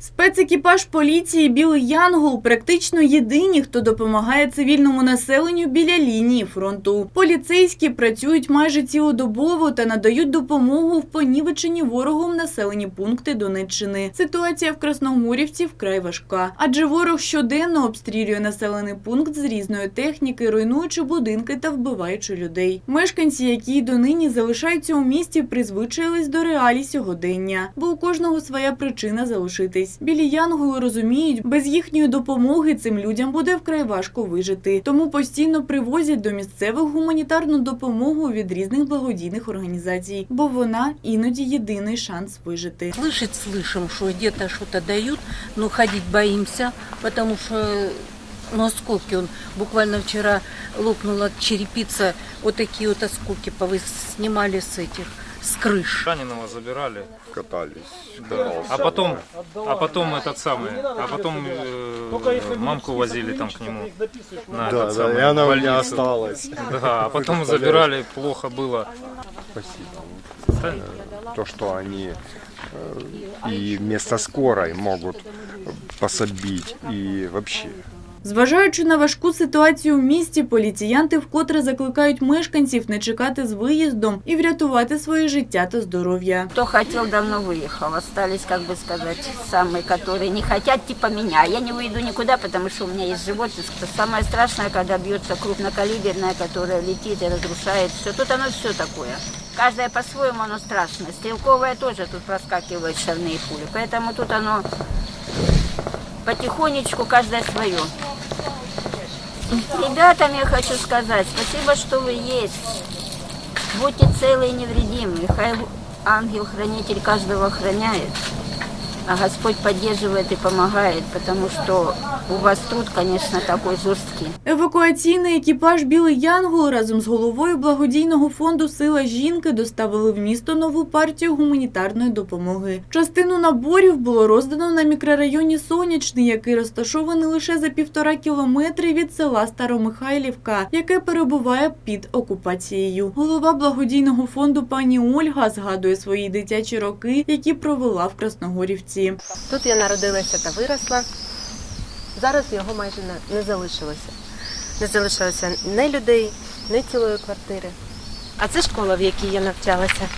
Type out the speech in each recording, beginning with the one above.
Спецекіпаж поліції Білий Янгол практично єдині, хто допомагає цивільному населенню біля лінії фронту. Поліцейські працюють майже цілодобово та надають допомогу в понівеченні ворогом населені пункти Донеччини. Ситуація в Красногорівці вкрай важка, адже ворог щоденно обстрілює населений пункт з різної техніки, руйнуючи будинки та вбиваючи людей. Мешканці, які донині залишаються у місті, призвичаїлись до реалій сьогодення, бо у кожного своя причина залишитись Білі янголи розуміють, без їхньої допомоги цим людям буде вкрай важко вижити. Тому постійно привозять до місцевих гуманітарну допомогу від різних благодійних організацій, бо вона іноді єдиний шанс вижити. Слышать слышим, что где-то что-то дают, но ходить боимся, потому что ну, осколки, он буквально вчера лопнула черепица, вот такие вот осколки повы- снимали с этих, С крыш. Раненого забирали, катались. да. а потом, а потом этот самый, а потом э, мамку возили там к нему на Да, да, самый, и она у меня осталась. Да, а потом забирали, плохо было. Спасибо. То, что они э, и вместо скорой могут пособить и вообще. Зважаючи на важку ситуацію в місті, поліціянти вкотре закликають мешканців не чекати з виїздом і врятувати своє життя та здоров'я. Кто хотел, давно выехал. Остались, как бы сказать, самые, которые не хотят, типа меня. Я не выйду никуда, потому что у меня есть животное. Самое страшное, когда бьется крупнокалиберное, которое летит и разрушает все. Тут оно все такое. Каждое по-своему оно страшное. Стрелковое тоже тут проскакивают шальные пули. Поэтому тут оно потихонечку каждое свое. Ребятам я хочу сказать, спасибо, что вы есть. Будьте целы и невредимы. Хай ангел-хранитель каждого охраняет, а Господь поддерживает и помогает, потому что у вас труд, конечно, такой жесткий. Евакуаційний екіпаж Білий Янгол разом з головою благодійного фонду Сила жінки доставили в місто нову партію гуманітарної допомоги. Частину наборів було роздано на мікрорайоні Сонячний, який розташований лише за півтора кілометри від села Старомихайлівка, яке перебуває під окупацією. Голова благодійного фонду пані Ольга згадує свої дитячі роки, які провела в Красногорівці. Тут я народилася та виросла. Зараз його майже не, не залишилося. Не залишилося ні людей, ні цілої квартири. А це школа, в якій я навчалася.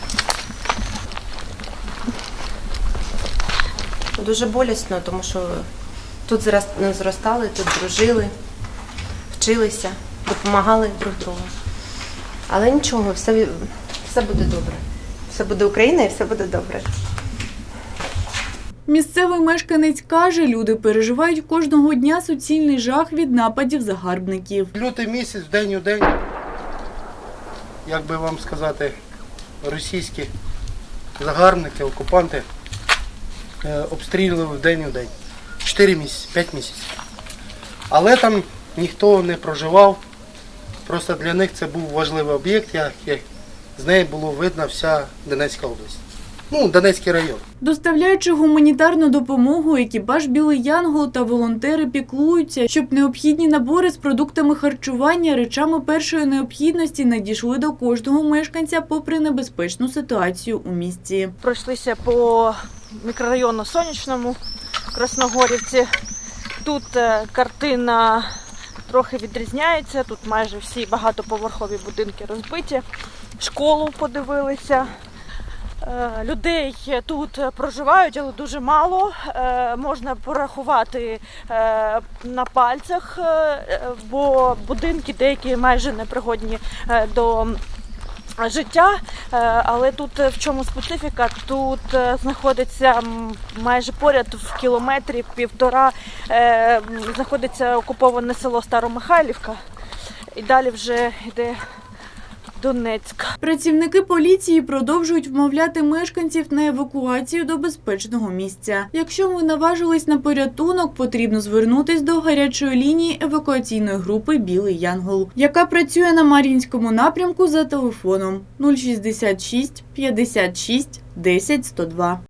Дуже болісно, тому що тут зростали, тут дружили, вчилися, допомагали друг другу. Але нічого, все, все буде добре. Все буде Україна і все буде добре. Місцевий мешканець каже, люди переживають кожного дня суцільний жах від нападів загарбників. Лютий місяць, день у день, як би вам сказати, російські загарбники, окупанти е, обстрілювали день у день. Чотири місяці, п'ять місяців. Але там ніхто не проживав. Просто для них це був важливий об'єкт, як, з неї було видно вся Донецька область. Ну, Донецький район. Доставляючи гуманітарну допомогу, екіпаж Білий Янгол та волонтери піклуються, щоб необхідні набори з продуктами харчування, речами першої необхідності надійшли до кожного мешканця попри небезпечну ситуацію у місті. пройшлися по мікрорайону Сонячному Красногорівці. Тут е, картина трохи відрізняється. Тут майже всі багатоповерхові будинки розбиті. Школу подивилися. Е, Людей тут проживають, але дуже мало. Е, Можна порахувати е, на пальцях, бо будинки деякі майже непригодні до життя. Але тут в чому специфіка? Тут знаходиться майже поряд в кілометрі півтора знаходиться окуповане село Старомихайлівка. І далі вже йде Донецьк. Працівники поліції продовжують вмовляти мешканців на евакуацію до безпечного місця. Якщо ви наважились на порятунок, потрібно звернутись до гарячої лінії евакуаційної групи Білий Янгол, яка працює на Мар'їнському напрямку за телефоном 066 56 10 102.